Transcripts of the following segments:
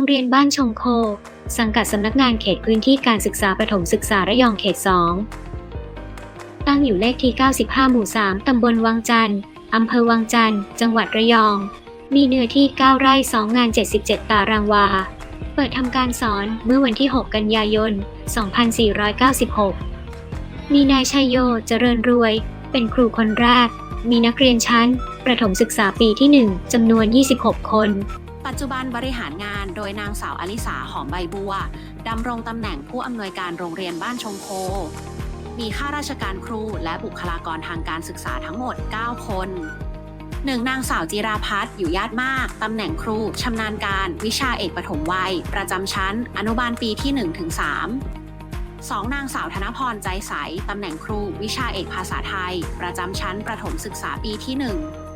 รงเรียนบ้านชงโค สังกัดสำนักงานเขตพื้นที่การศึกษาประถมศึกษาระยองเขต 2 ตั้งอยู่เลขที่ 95 หมู่ 3 ตำบลวังจันทร์อำเภอวังจันทร์ จังหวัดระยอง มีเนื้อที่ 9 ไร่ 2 งาน 77 ตารางวา เปิดทำการสอนเมื่อวันที่ 6 กันยายน 2496 มีนายชัยโย เจริญรวย เป็นครูคนแรก มีนักเรียนชั้น ประถมศึกษาปีที่ 1จำนวน 26 คน ปัจจุบันบริหารงานโดยนางสาวอลิสาหอมใบบัวดำรงตำแหน่งผู้อำนวยการโรงเรียนบ้านชงโค มีข้าราชการครูและบุคลากรทางการศึกษาทั้งหมด 9 คนหนึ่งนางสาวจิราพัฒน์อยู่ญาติมาก ตำแหน่งครู ชำนาญการ วิชาเอกปฐมวัย ประจำชั้น อนุบาลปีที่1ถึง3สองนางสาวธนพรใจใส ตำแหน่งครู วิชาเอกภาษาไทย ประจำชั้นประถมศึกษาปีที่ 1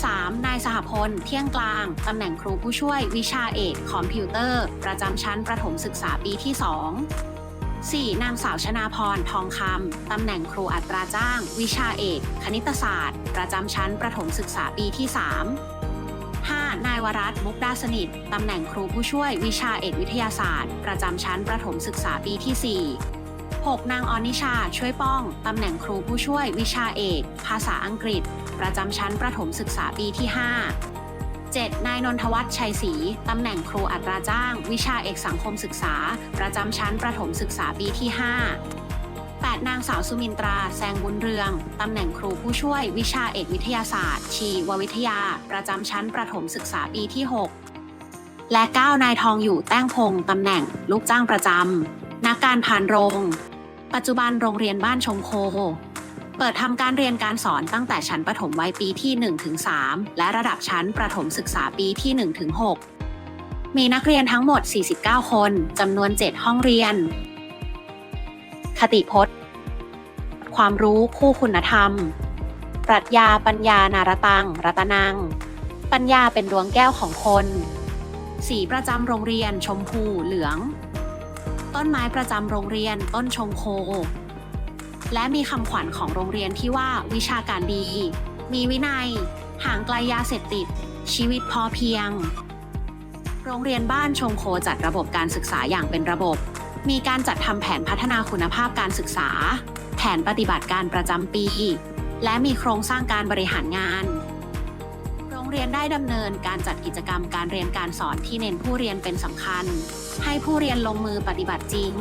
3. นายสหพล เที่ยงกลาง ตำแหน่งครูผู้ช่วยวิชาเอกคอมพิวเตอร์ ประจำชั้นประถมศึกษาปีที่ 2 4. นางสาวชนาพร ทองคำ ตำแหน่งครูอัตราจ้าง วิชาเอก คณิตศาสตร์ ประจำชั้นประถมศึกษาปีที่ 3 5. นายวรัตน์มุกดาสนิท ตำแหน่งครูผู้ช่วยวิชาเอกวิทยาศาสตร์ ประจำชั้นประถมศึกษาปีที่ 4 6. นางออนิชา ช่วยป้อง ตำแหน่งครูผู้ช่วยวิชาเอก ภาษาอังกฤษ ประจำชั้นประถมศึกษาปีที่ 5 7. นายนนทวัฒน์ชัยศรีตำแหน่งครูอัตราจ้าง วิชาเอกสังคมศึกษา ประจำชั้นประถมศึกษาปีที่ 5 8. นางสาวสุมินตรา แซงบุญเรือง ตำแหน่งครูผู้ช่วย วิชาเอกวิทยาศาสตร์ ชีววิทยา ประจำชั้นประถมศึกษาปีที่ 6 และ 9 นายทองอยู่แต้งพงตำแหน่งลูกจ้างประจำนักการผ่านโรง ปัจจุบันโรงเรียนบ้านชงโค เปิดทำการเรียนการสอนตั้งแต่ชั้นประถมวัยปีที่1-3และระดับชั้นประถมศึกษาปีที่1-6มีนักเรียนทั้งหมด 49 คนจำนวน 7 ห้องเรียน คติพจน์ ความรู้คู่คุณธรรม ปรัชญาปัญญานารตัง รัตนัง ปัญญาเป็นดวงแก้วของคน สีประจำโรงเรียนชมพูเหลือง ต้นไม้ประจำโรงเรียน ต้นชงโค และมีคำขวัญของโรงเรียนที่ว่าวิชาการดี มีวินัย ห่างไกลยาเสพติด ชีวิตพอเพียง โรงเรียนบ้านชงโคจัดระบบการศึกษาอย่างเป็นระบบ มีการจัดทำแผนพัฒนาคุณภาพการศึกษา แผนปฏิบัติการประจำปี และมีโครงสร้างการบริหารงาน เรียนได้ดำเนินการจัดกิจกรรมการเรียนการสอนที่เน้นผู้เรียนเป็นสำคัญ ให้ผู้เรียนลงมือปฏิบัติจริง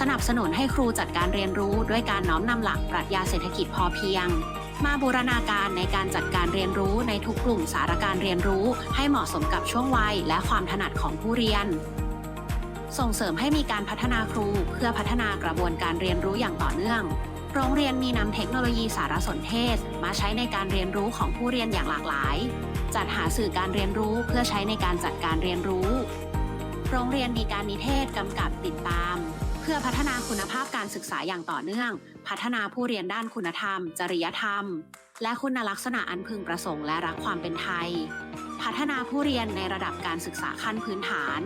สนับสนุนให้ครูจัดการเรียนรู้ด้วยการน้อมนำหลักปรัชญาเศรษฐกิจพอเพียง มาบูรณาการในการจัดการเรียนรู้ในทุกกลุ่มสารการเรียนรู้ ให้เหมาะสมกับช่วงวัยและความถนัดของผู้เรียน ส่งเสริมให้มีการพัฒนาครูเพื่อพัฒนากระบวนการเรียนรู้อย่างต่อเนื่อง โรงเรียนมีนำเทคโนโลยีสารสนเทศ มาใช้ในการเรียนรู้ของผู้เรียนอย่างหลากหลาย จัดหาสื่อการเรียนรู้เพื่อใช้ในการจัดการเรียนรู้ โรงเรียนมีการนิเทศกำกับติดตาม เพื่อพัฒนาคุณภาพการศึกษาอย่างต่อเนื่อง พัฒนาผู้เรียนด้านคุณธรรม จริยธรรม และคุณลักษณะอันพึงประสงค์และรักความเป็นไทย พัฒนาผู้เรียนในระดับการศึกษาขั้นพื้นฐาน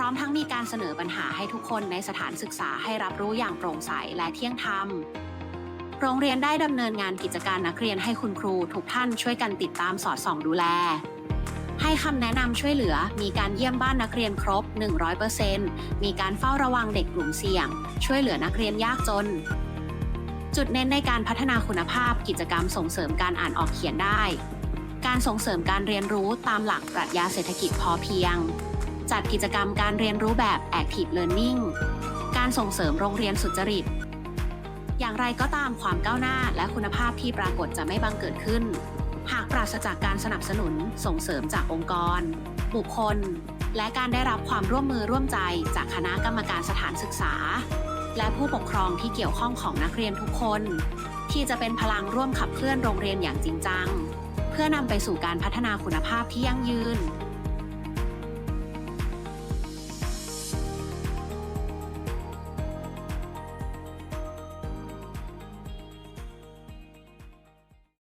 ร้อมทั้งมีการเสนอปัญหาให้ทุกคนในสถานศึกษาให้รับรู้อย่างโปร่งใสและเที่ยงธรรม โรงเรียนได้ดำเนินงานกิจการนักเรียนให้คุณครูทุกท่านช่วยกันติดตามสอดส่องดูแล ให้คำแนะนำช่วยเหลือ มีการเยี่ยมบ้านนักเรียนครบ 100%มีการเฝ้าระวังเด็กกลุ่มเสี่ยง ช่วยเหลือนักเรียนยากจนจุดเน้นในการพัฒนาคุณภาพกิจกรรมส่งเสริมการอ่านออกเขียนได้ การส่งเสริมการเรียนรู้ตามหลักปรัชญาเศรษฐกิจพอเพียง จัดกิจกรรมการเรียนรู้แบบ Active Learning การส่งเสริมโรงเรียนสุจริต อย่างไรก็ตามความก้าวหน้าและคุณภาพที่ปรากฏจะไม่บังเกิดขึ้น หากปราศจากการสนับสนุนส่งเสริมจากองค์กร บุคคล และการได้รับความร่วมมือร่วมใจจากคณะกรรมการสถานศึกษา และผู้ปกครองที่เกี่ยวข้องของนักเรียนทุกคน ที่จะเป็นพลังร่วมขับเคลื่อนโรงเรียนอย่างจริงจัง เพื่อนำไปสู่การพัฒนาคุณภาพที่ยั่งยืน